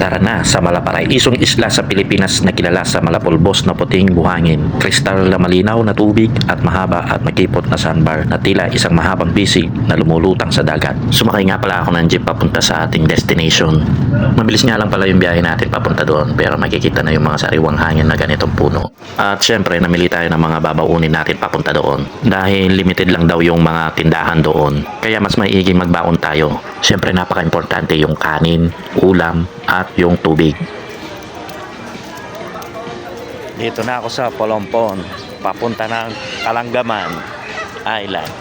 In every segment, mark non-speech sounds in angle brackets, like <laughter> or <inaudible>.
Tara na sa Malaparay, isong isla sa Pilipinas na kilala sa malapulbos na puting buhangin, kristal na malinaw na tubig at mahaba at makipot na sandbar na tila isang mahabang bisig na lumulutang sa dagat. Sumakay nga pala ako ng jeep papunta sa ating destination. Mabilis nga lang pala yung biyahe natin papunta doon pero makikita na yung mga sariwang hangin na ganitong puno. At syempre namili tayo ng mga babaunin natin papunta doon dahil limited lang daw yung mga tindahan doon. Kaya mas maiging magbaon tayo. Syempre napaka-importante yung kanin, ulam at yung tubig. Dito na ako sa Polompon, papunta ng Kalanggaman Island.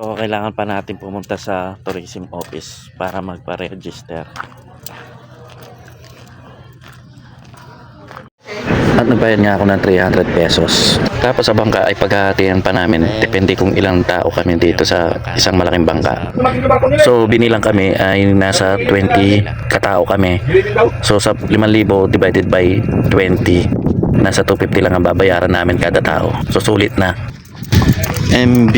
So, kailangan pa natin pumunta sa tourism office para magpa-register. Nagbayad nga ako ng 300 pesos. Tapos sa bangka ay paghahatian pa namin. Depende kung ilang tao kami dito sa isang malaking bangka. So binilang kami ay nasa 20 katao kami. So sa 5,000 divided by 20, nasa 250 lang ang babayaran namin kada tao. So sulit na. MB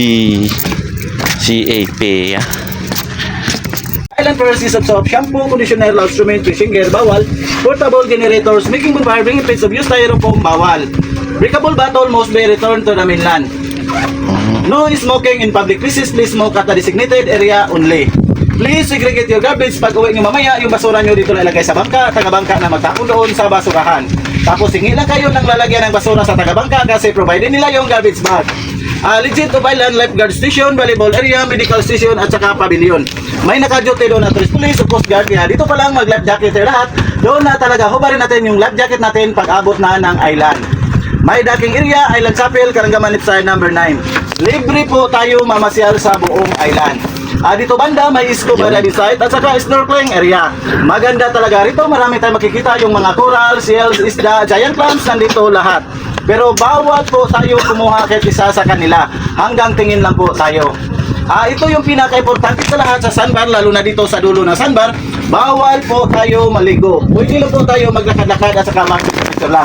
CAP yeah. Island Forest of soap, shampoo, conditioner, instrument, fishing gear, bawal. Portable generators, making bonfire, bringing plates of used styrofoam, bawal. Breakable bottle must be returned to the mainland. No smoking in public places, please smoke at the designated area only. Please segregate your garbage pag uwi nyo mamaya, yung basura nyo dito na ilagay sa bangka, taga-bangka na magtapon doon sa basurahan. Tapos hingi lang kayo ng lalagyan ng basura sa taga-bangka kasi provide nila yung garbage bag. Ah, legit of Island Lifeguard Station, volleyball area, medical station at saka pavilion. May naka-duty doon tourist police o coast guard kaya dito pa lang mag-life jacket tayo lahat. Doon na talaga hubarin natin yung life jacket natin pag abot na ng island. May daking area, Island Chapel, Karangaman Ipsay number 9. Libre po tayo mamasyal sa buong island. Ah, dito banda may scuba diving site at saka snorkeling area. Maganda talaga rito, marami tayong makikita yung mga coral, shells, isda, giant clams, nandito lahat. Pero bawal po tayo kumuha kahit isa sa kanila. Hanggang tingin lang po tayo. Ah, ito yung pinaka-importante sa lahat sa sandbar, lalo na dito sa dulo ng sandbar. Bawal po tayo maligo. Pwede lang po tayo maglakad-lakad at saka mag-picture lang.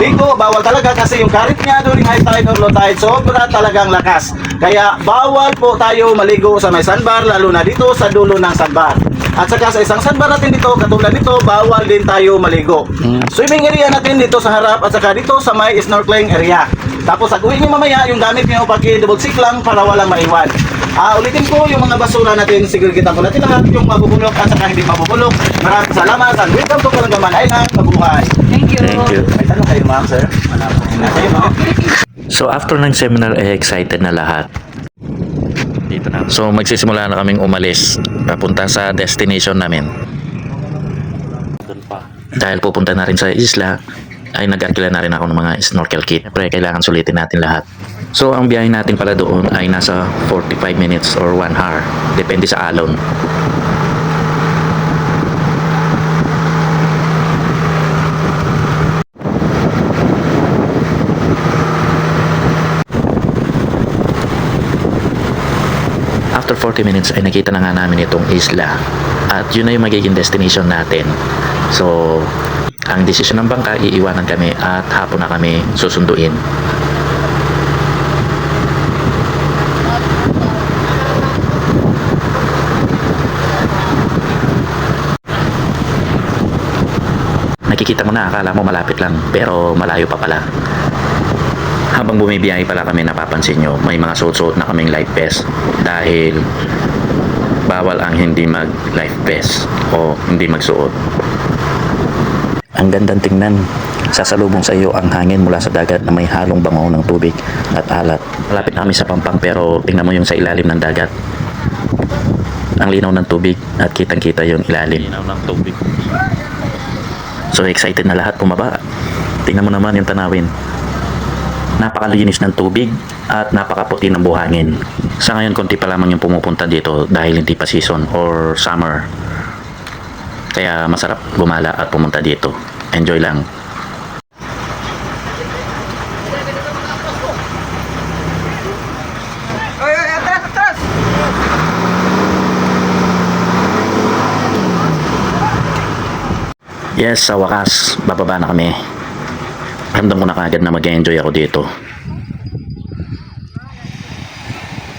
Ligo, bawal talaga kasi yung current niya during high tide or low tide, sobra talagang lakas. Kaya bawal po tayo maligo sa may sandbar, lalo na dito sa dulo ng sandbar. At saka sa isang sandbar natin dito, katulad nito, bawal din tayo maligo. Swimming area natin dito sa harap at saka dito sa may snorkeling area. Tapos pag uwi nyo mamaya, yung gamit nyo paki-double sick lang para walang maiwan. Ah, ulitin ko yung mga basura natin, sigurgitan ko natin lahat, yung mabubulok at saka hindi mabubulok. Maraming salamat and welcome to Kalanggaman Island, mabuhay. Thank you. Thank you. May tanong kayo ma'am, sir? Po. Wala kayo ma'am. So after ng seminar eh excited na lahat. Dito na. So magsisimula na kaming umalis papunta sa destination namin. Dahil pupunta na rin sa isla, ay nag-arkila na rin ako ng mga snorkel kit. Siyempre, kailangan sulitin natin lahat. So, ang biyahe natin pala doon ay nasa 45 minutes or 1 hour. Depende sa alon. After 40 minutes ay nakita na nga namin itong isla at yun na yung magiging destination natin. So, ang desisyon ng bangka, iiwanan kami at hapon na kami susunduin. Nakikita mo na, akala mo malapit lang, pero malayo pa pala. Habang bumibiyahe pala kami, napapansin nyo, may mga suot-suot na kaming life vest dahil bawal ang hindi mag life vest o hindi magsuot. Ang gandang tingnan. Sasalubong sa iyo ang hangin mula sa dagat na may halong bango ng tubig at alat. Malapit na kami sa pampang pero tingnan mo yung sa ilalim ng dagat. Ang linaw ng tubig at kitang-kita yung ilalim. Linaw ng tubig. So excited na lahat pumaba. Tingnan mo naman yung tanawin napakalinis ng tubig at napakaputi ng buhangin. Sa ngayon, konti pa lamang yung pumupunta dito dahil hindi pa season or summer. Kaya masarap gumala at pumunta dito. Enjoy lang. Yes, sa wakas, bababa na kami. Ramdam ko na kagad na mag-enjoy ako dito.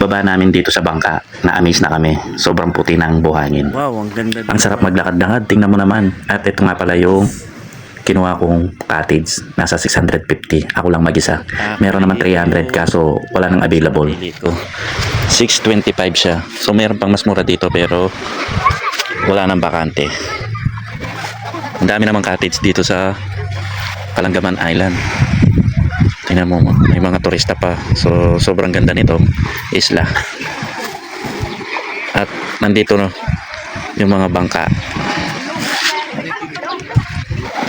pagbaba namin dito sa bangka, na-amaze na kami. Sobrang puti ng buhangin. Wow, ang ganda. Ang sarap maglakad-lakad, tingnan mo naman. At ito nga pala yung kinuha kong cottage. Nasa 650. Ako lang mag-isa. Meron naman 300 kaso wala nang available. ko. 625 siya. So meron pang mas mura dito pero wala nang bakante. Ang dami namang cottage dito sa Kalanggaman Island. Tingnan mo, may mga turista pa. So sobrang ganda nito isla. At nandito no yung mga bangka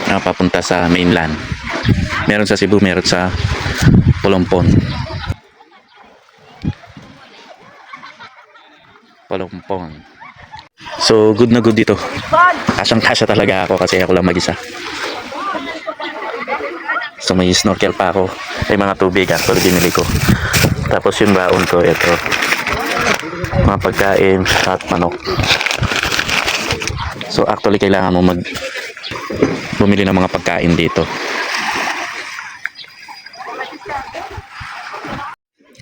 na papunta sa mainland. Meron sa Cebu, meron sa Polompon. Polompon. So, good na good dito. Kasyang kasya talaga ako kasi ako lang mag-isa. So, may snorkel pa ako. May mga tubig actually binili ko. Tapos yung baon ko, ito. Mga pagkain at manok. So, actually, kailangan mo mag bumili ng mga pagkain dito.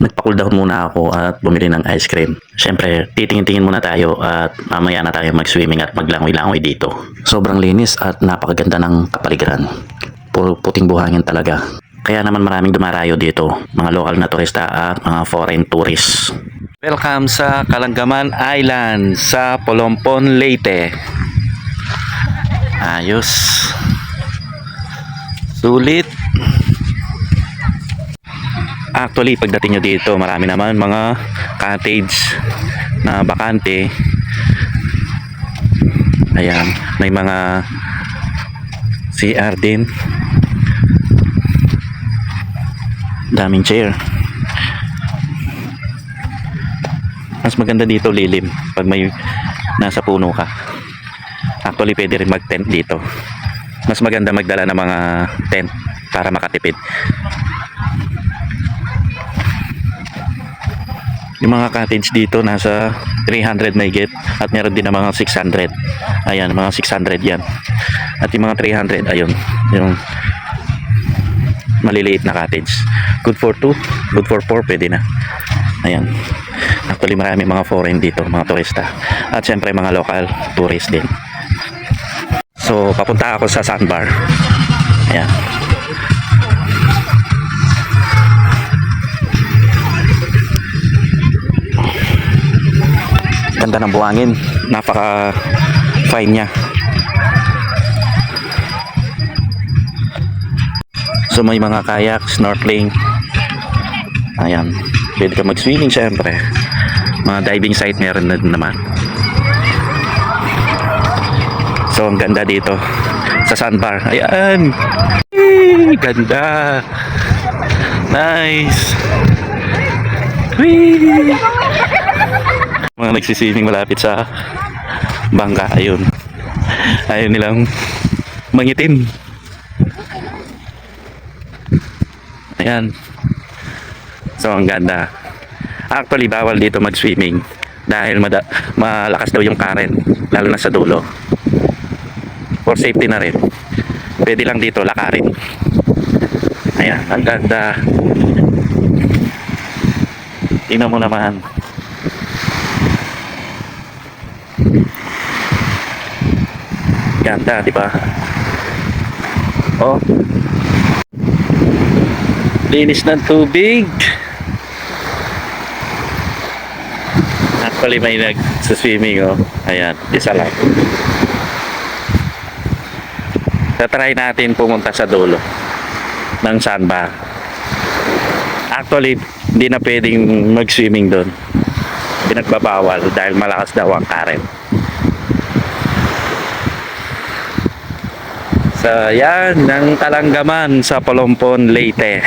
Nagpa-cool down muna ako at bumili ng ice cream. Siyempre, titingin-tingin muna tayo at mamaya na tayo mag-swimming at maglangoy-langoy dito. Sobrang linis at napakaganda ng kapaligiran. Puting buhangin talaga. Kaya naman maraming dumarayo dito, mga lokal na turista at mga foreign tourists. Welcome sa Kalanggaman Island sa Polompon, Leyte. Ayos. Sulit. Actually, pagdating nyo dito, marami naman mga cottage na bakante. Ayan, may mga CR din. Daming chair. Mas maganda dito lilim pag may nasa puno ka. Actually, pwede rin mag-tent dito. Mas maganda magdala ng mga tent para makatipid. Yung mga cottage dito nasa 300 may get at meron din ng mga 600. Ayan, mga 600 yan. At yung mga 300, ayun, yung maliliit na cottage. Good for 2, good for 4, pwede na. Ayan. Actually, marami mga foreign dito, mga turista. At syempre, mga local tourist din. So, papunta ako sa sandbar. Ayan. Ganda ng buhangin. Napaka fine niya. So may mga kayak, snorkeling. Ayan. Pwede ka mag-swimming syempre. Mga diving site meron na naman. So ang ganda dito sa sandbar. Ayan. Whee! Ganda. Nice. Whee! Mga nagsiswimming malapit sa bangka. Ayun. Ayun nilang mangitim. Ayan. So ang ganda. Actually bawal dito mag-swimming dahil mada- malakas daw yung current lalo na sa dulo. For safety na rin. Pwede lang dito lakarin. Ayan, ang ganda. Tingnan mo naman. Ganda, di ba? Oh. Linis ng tubig. Actually, may nag-swimming, oh. Ayan, isa lang. Tatry natin pumunta sa dulo ng sandbar. Actually, hindi na pwedeng mag-swimming doon. Pinagbabawal dahil malakas daw ang current. So, yan, ng Talanggaman sa Polompon, Leyte.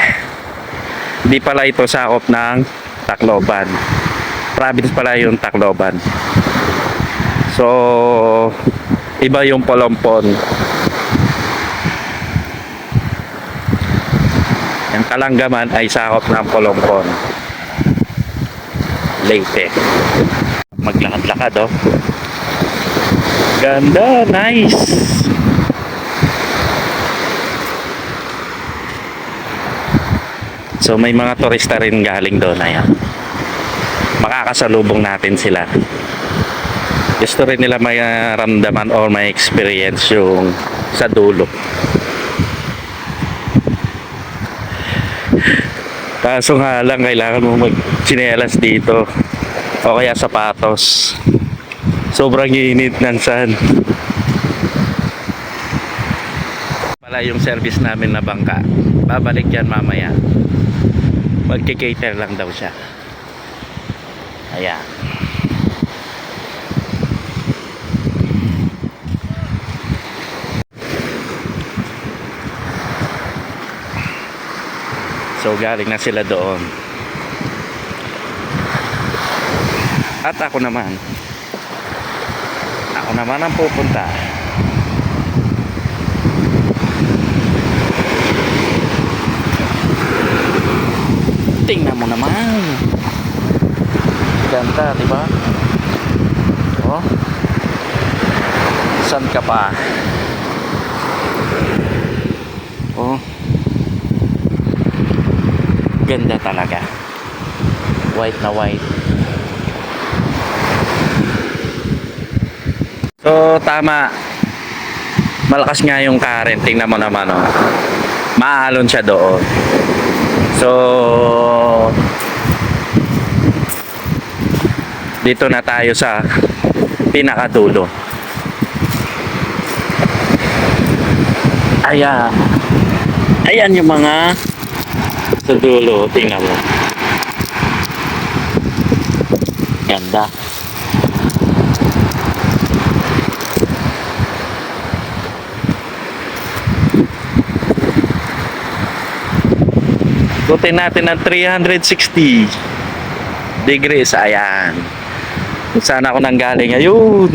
Hindi pala ito sakop ng Tacloban. Province pala yung Tacloban. So, iba yung Polompon. Yung Talanggaman ay sakop ng Polompon. Leyte. Maglakad-lakad, oh. Ganda, nice. So may mga turista rin galing doon ayan. makakasalubong natin sila. Gusto rin nila may ramdaman or may experience yung sa dulo. Kaso nga lang, kailangan mo mag dito o kaya sapatos. Sobrang init ng sun. Pala yung service namin na bangka. Babalik yan mamaya. Magkikater lang daw siya. Ayan. So galing na sila doon. At ako naman. Ako naman ang pupunta. Tingnan mo naman. Ganda, di ba? Oh. San ka pa? Oh. Ganda talaga. White na white. So, tama. Malakas nga yung current. Tingnan mo naman, oh. Maaalon siya doon. So, dito na tayo sa pinakadulo. Ayan. Ayan yung mga sa dulo. Tingnan mo. Ganda. Gutin natin ng 360 degrees. Ayan. Kung saan ako nanggaling. Ayun.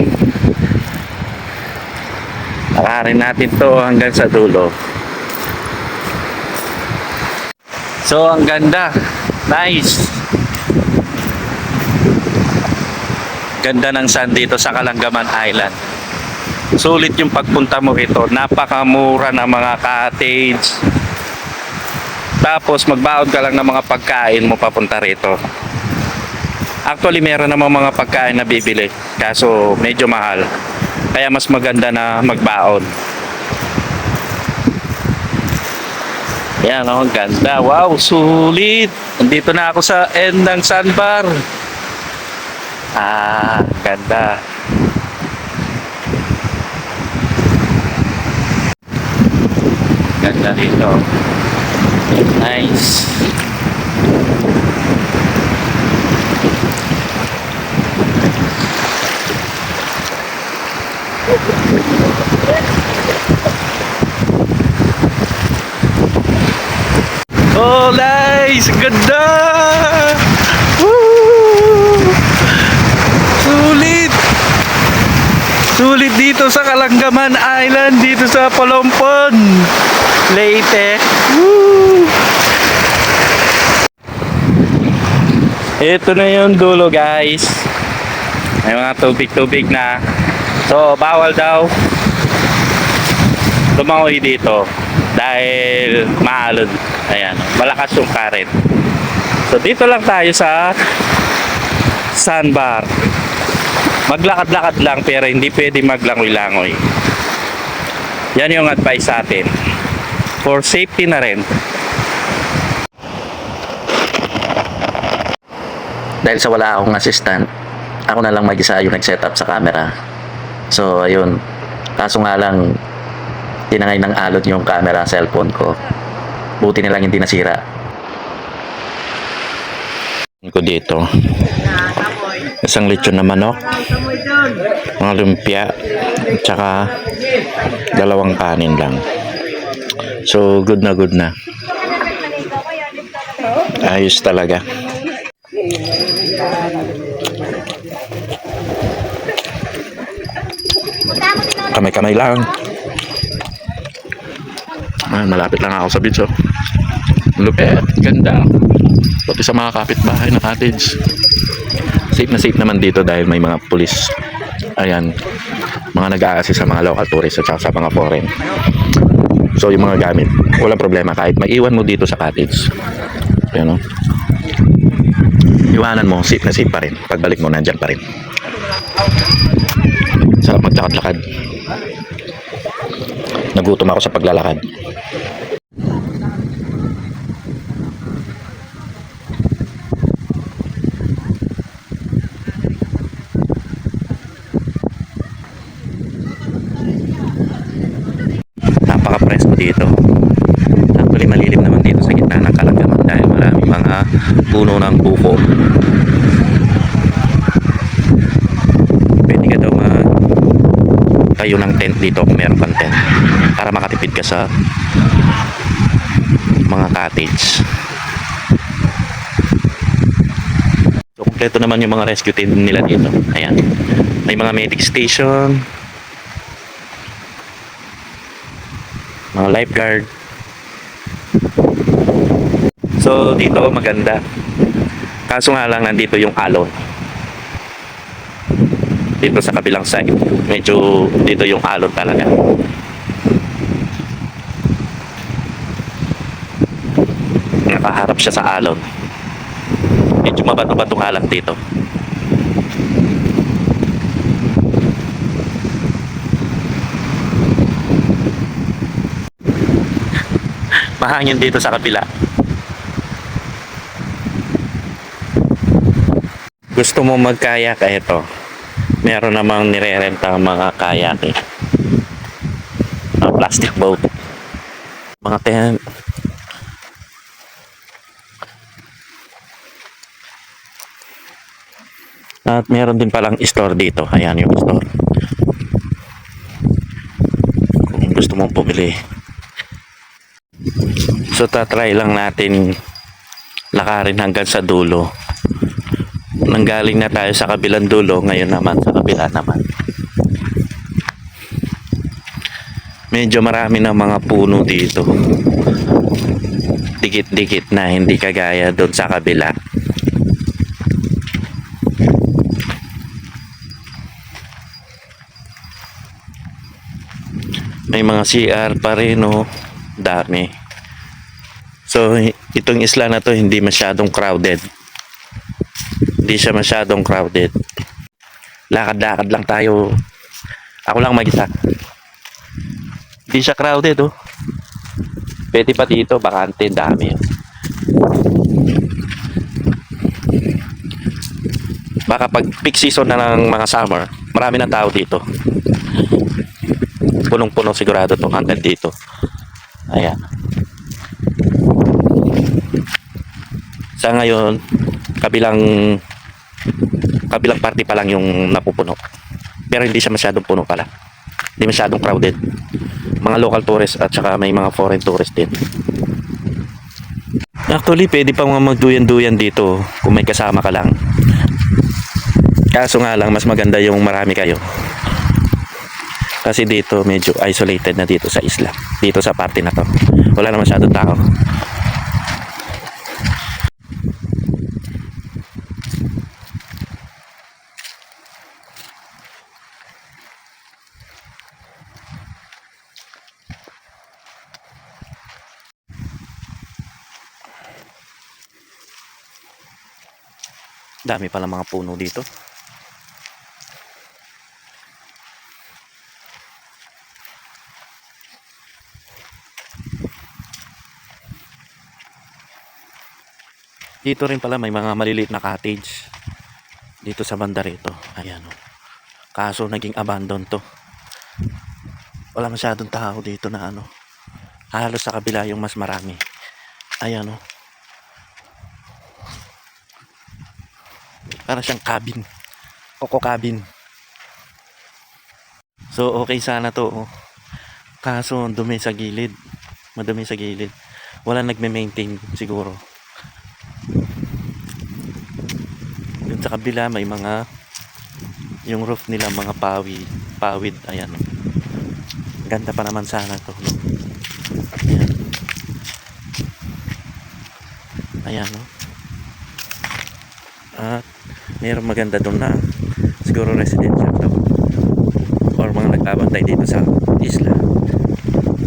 Nakarin natin to hanggang sa dulo. So, ang ganda. Nice. Ganda ng sun dito sa Kalangaman Island. Sulit yung pagpunta mo rito. Napakamura ng mga cottage. Tapos magbaon ka lang ng mga pagkain mo papunta rito. Actually, meron namang mga pagkain na bibili. Kaso medyo mahal. Kaya mas maganda na magbaon. Yan, oh, ganda. Wow, sulit. Nandito na ako sa end ng sandbar. Ah, ganda. Ganda dito. Nice. Oh, nice! Ganda! Woo! Sulit! Sulit dito sa Kalanggaman Island, dito sa Palompon. Leyte. Ito na yung dulo guys. May mga tubig-tubig na. So, bawal daw lumangoy dito dahil maalon. Ayan, malakas yung current. So, dito lang tayo sa sandbar. Maglakad-lakad lang pero hindi pwede maglangoy-langoy. Yan yung advice sa atin. For safety na rin. Dahil sa wala akong assistant, ako na lang mag-isa yung nag-setup sa camera. So, ayun. Kaso nga lang, tinangay ng alot yung camera cellphone ko. Buti na lang hindi nasira. ko dito. Isang lechon na manok, mga lumpia, tsaka dalawang kanin lang. So, good na good na. Ayos talaga. Kamay-kamay lang. Ah, malapit lang ako sa beach oh. Lupet, ganda. Pati sa mga kapitbahay na cottage. Safe na safe naman dito dahil may mga pulis. Ayan, mga nag-a-assist sa mga local tourists at sa mga foreign. So yung mga gamit, walang problema kahit maiwan mo dito sa cottage. Ayan oh. iwanan mo, safe na safe pa rin. Pagbalik mo, nandyan pa rin. Sarap maglakad-lakad. Nagutom ako sa paglalakad. Napaka-presko dito. Actually, malilim naman dito sa gitna ng kalagaman dahil maraming mga puno ng buko. Pwede ka daw mag tayo ng tent dito kung meron kang tent makatipid ka sa mga cottage. So, kompleto naman yung mga rescue team nila dito. Ayan. May mga medic station, mga lifeguard. So, dito maganda. Kaso nga lang nandito yung alon. Dito sa kabilang side. Medyo dito yung alon talaga. Nakaharap siya sa alon. Medyo mabato-bato nga lang dito. <laughs> Mahangin dito sa kabila. Gusto mo magkayak ito. Meron namang nirerenta mga kayak eh. Plastic boat. Mga tent. At meron din palang store dito. Ayan yung store. Kung gusto mong bumili. So tatry lang natin lakarin hanggang sa dulo. Nanggaling na tayo sa kabilang dulo, ngayon naman sa kabila naman. Medyo marami ng mga puno dito. Dikit-dikit na, hindi kagaya doon sa kabila. May mga CR pa rin, oh. Dami. So, itong isla na to hindi masyadong crowded. Hindi siya masyadong crowded. Lakad-lakad lang tayo. Ako lang mag-isa. Hindi siya crowded, oh. Pwede pa dito, bakante, dami. Baka pag peak season na ng mga summer, marami ng tao dito. Punong-puno sigurado to hanggang dito. Ayan. Sa ngayon, kabilang kabilang party pa lang yung napupuno. Pero hindi siya masyadong puno pala. Hindi masyadong crowded. Mga local tourists at saka may mga foreign tourists din. Actually, pwede pa mga magduyan-duyan dito kung may kasama ka lang. Kaso nga lang, mas maganda yung marami kayo. Kasi dito, medyo isolated na dito sa isla. Dito sa party na to. Wala na masyadong tao. Dami pala mga puno dito. Dito rin pala may mga maliliit na cottage. Dito sa banda rito. Ayan o. Kaso naging abandon to. Wala masyadong tao dito na ano. Halos sa kabila yung mas marami. Ayan o. Para siyang cabin. Coco cabin. So okay sana to. Oh. Kaso dumi sa gilid. Madumi sa gilid. Wala nagme-maintain siguro. Sa kabila may mga yung roof nila mga pawid, pawid ayan. oh. Ganda pa naman sana to. Ayan. Ayan no. At mayroong maganda doon na siguro residential to or mga nagbabantay dito sa isla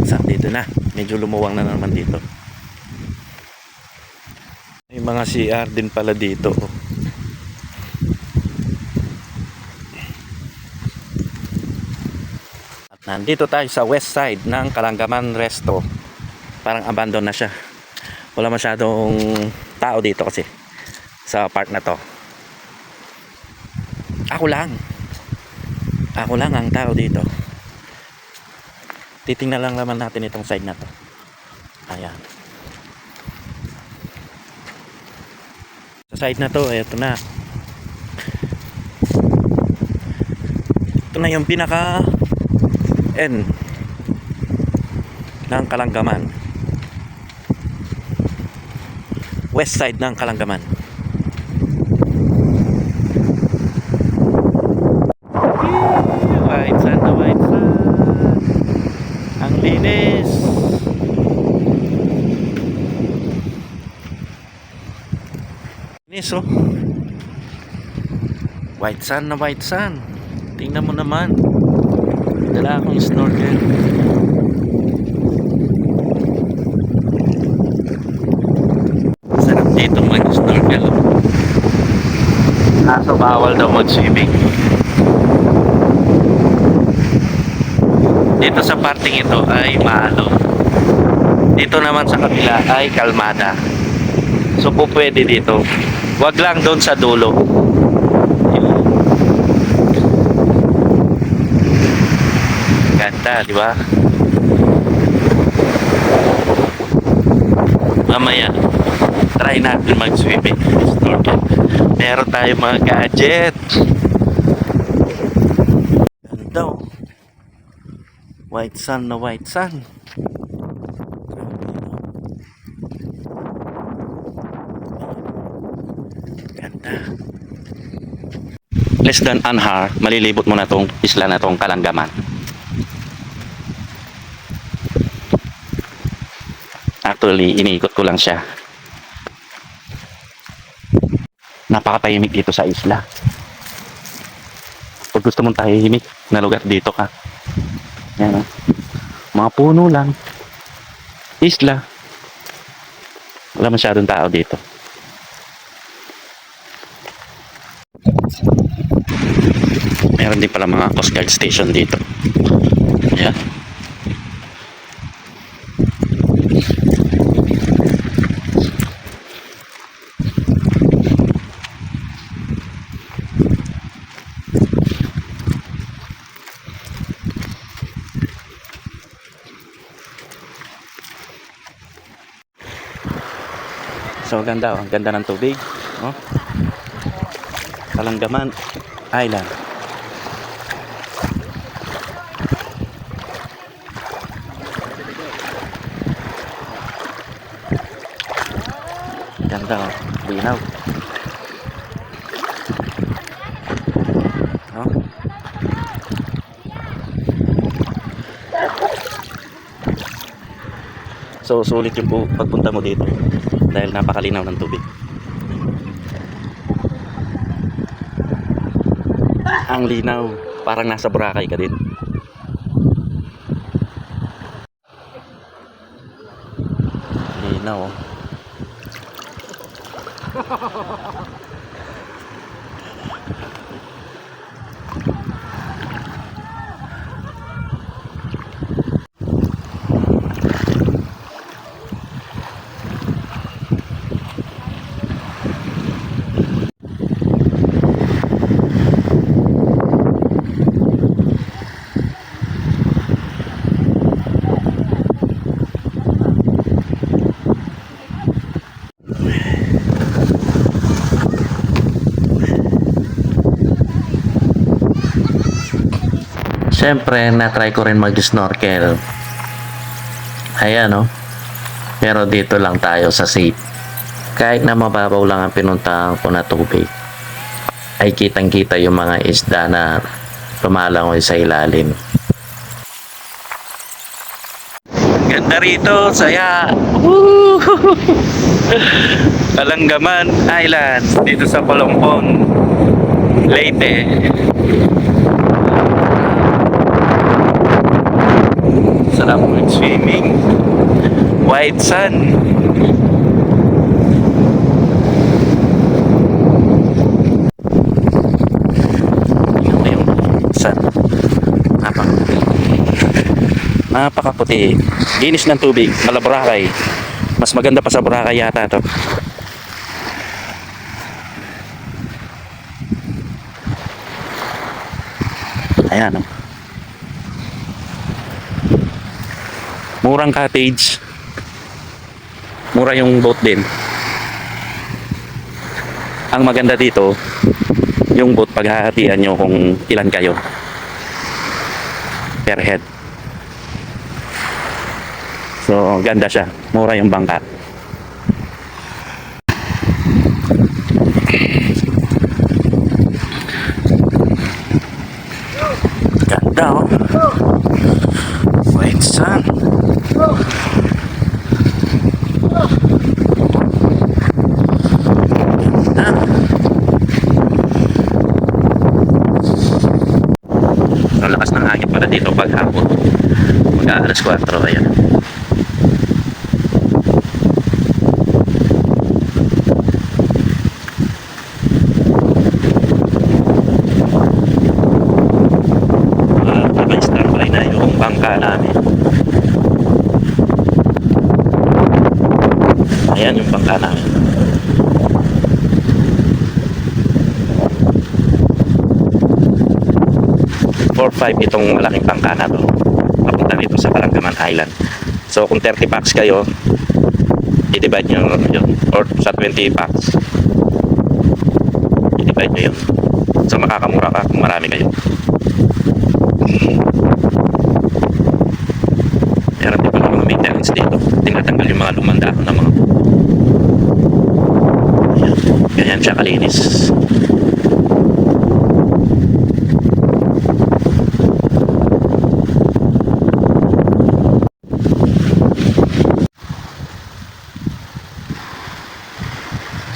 sa dito na medyo lumuwang na naman dito may mga CR din pala dito oh. Nandito tayo sa west side ng Kalangaman Resto. Parang abandon na siya. Wala masyadong tao dito kasi sa part na to. Ako lang. Ako lang ang tao dito. Titingnan lang naman natin itong side na to. Ayan. Sa side na to, eto na. Ito na yung pinaka N ng Kalanggaman. West side ng Kalanggaman. White sand white sand. Ang linis. Linis oh. White sand na white sand. Tingnan mo naman. Dala akong snorkel. Sarap dito mag-snorkel. Kaso bawal daw mag-swimming. Dito sa parting ito ay maalo. Dito naman sa kabila ay kalmada. So po pwede dito. Wag lang doon sa dulo. Ganda, di ba? Mamaya, try natin mag-swimming. Snorkel. Meron tayong mga gadget. Ganda oh. White sun na white sun. Ganda. Less than an hour, malilibot mo na tong isla na tong Kalanggaman. Actually, iniikot ko lang siya. Napakatahimik dito sa isla. Pag gusto mong tahimik na lugar dito ka. Yan oh. Mga puno lang. Isla. Wala masyadong tao dito. Meron din pala mga Coast Guard station dito. Yan. So ganda oh, ang ganda ng tubig, oh. Kalanggaman Island. Ganda oh, linaw. Oh. So sulit yung pu- pagpunta mo dito dahil napakalinaw ng tubig. Ang linaw, parang nasa Boracay ka din. Linaw. oh. Siyempre, na-try ko rin mag-snorkel. Ayan, no? Pero dito lang tayo sa safe. Kahit na mababaw lang ang pinuntahan ko na tubig, ay kitang-kita yung mga isda na lumalangoy sa ilalim. Ganda rito, saya! Kalanggaman Island, dito sa Palompon, Leyte. Sarap mag-swimming. White sun. Napakaputi. Ginis ng tubig. Mala Boracay. Mas maganda pa sa Boracay yata to. Ayan. oh. Murang cottage. Mura yung boat din. Ang maganda dito, yung boat paghahatian nyo kung ilan kayo. Per head. So, ganda siya. Mura yung bangka. Ganda oh. Wait, son. Ganda. Ang lakas ng hangin pala dito pag hapon. Mag-aalas 4, ayan. bangka namin. Ayan yung bangka namin. Four five itong malaking bangka na to. Dito sa Balangaman Island. So kung 30 packs kayo, i-divide nyo yun. Or sa 20 packs, i-divide nyo yun. So makakamura ka kung marami kayo. Meron din pala mga maintenance dito. Tinatanggal yung mga lumang na mga. Ganyan siya kalinis.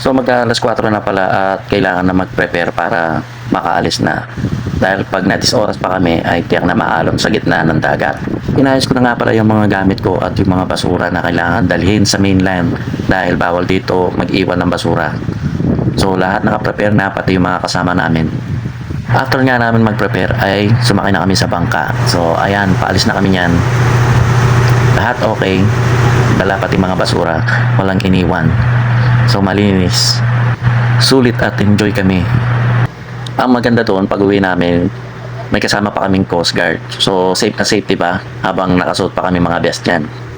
So mag alas 4 na pala at kailangan na mag-prepare para makaalis na. Dahil pag natis oras pa kami ay tiyak na maalon sa gitna ng dagat. Inayos ko na nga pala yung mga gamit ko at yung mga basura na kailangan dalhin sa mainland dahil bawal dito mag-iwan ng basura. So lahat naka-prepare na pati yung mga kasama namin. After nga namin mag-prepare ay sumakay na kami sa bangka. So ayan, paalis na kami niyan. Lahat okay. Dala pati mga basura. Walang iniwan. So malinis. Sulit at enjoy kami. Ang maganda doon pag uwi namin, may kasama pa kaming coast guard. So safe na safe 'di ba? Habang nakasuot pa kami mga vest diyan.